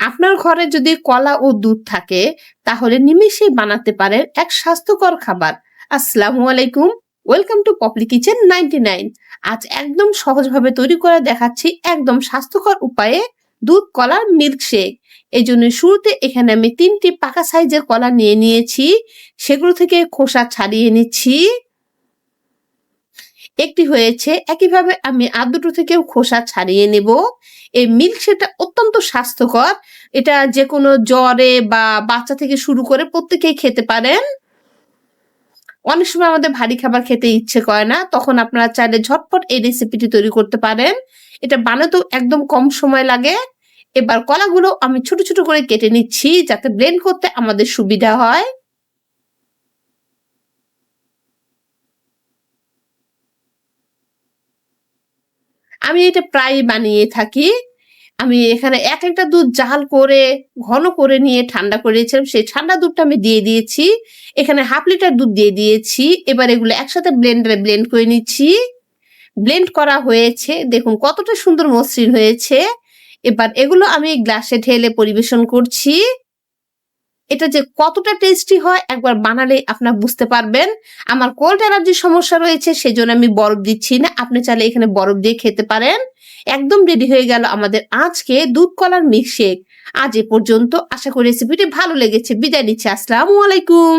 আপনার ঘরে যদি কলা ও দুধ থাকে, তাহলে নিমেষেই বানাতে পারেন এক স্বাস্থ্যকর খাবার। আসসালামু আলাইকুম, welcome to Popli kitchen ninety nine. আজ একদম সহজভাবে তৈরি করে দেখাচ্ছি একদম স্বাস্থ্যকর উপায়ে দুধ কলার মিল্কশেক। এই জন্য শুরুতে এখানে আমি তিনটি পাকা সাইজের কলা নিয়ে নিয়েছি। সেগুলো থেকে খোসা ছাড়িয়ে নিচ্ছি। একটি হয়েছে, একইভাবে আমি আর দুটো থেকেও খোসা ছাড়িয়ে নেব। এই মিল্কশেকটা অত্যন্ত স্বাস্থ্যকর। এটা যে কোনো জ্বরে বা বাচ্চা থেকে শুরু করে প্রত্যেকেই খেতে পারেন। অনেক সময় আমাদের ভারী খাবার খেতে ইচ্ছে করে না, তখন আপনারা চাইলে ঝটপট এই রেসিপিটি তৈরি করতে পারেন। এটা বানাতেও একদম কম সময় লাগে। এবার কলাগুলো আমি ছোট ছোট করে কেটে নিচ্ছি যাতে ব্লেন্ড করতে আমাদের সুবিধা হয়। আমি এটা প্রায় বানিয়ে থাকি। আমি এখানে এক একটা দুধ জাল করে, ঘন করে নিয়ে ঠান্ডা করেছিলাম সেই ঠান্ডা দুধটা আমি দিয়ে দিয়েছি। এখানে হাফ লিটার দুধ দিয়ে দিয়েছি। এবার এগুলো একসাথে ব্লেন্ডারে ব্লেন্ড করে নিচ্ছি। ব্লেন্ড করা হয়েছে। দেখুন কতটা সুন্দর মসৃণ হয়েছে। এবার এগুলো আমি গ্লাসে ঢেলে পরিবেশন করছি। এটা যে কতটা টেস্টি হয়, একবার বানালে আপনার বুঝতে পারবেন। আমার কোল্ড অ্যালার্জির সমস্যা রয়েছে, সেজন্য আমি বরফ দিচ্ছি না। আপনি চাইলে এখানে বরফ দিয়ে খেতে পারেন। একদম রেডি হয়ে গেল আমাদের আজকে দুধ কলার মিল্কশেক আজ এ পর্যন্ত আশা করি রেসিপিটি ভালো লেগেছে। বিদায় নিচ্ছি। আসসালামু আলাইকুম।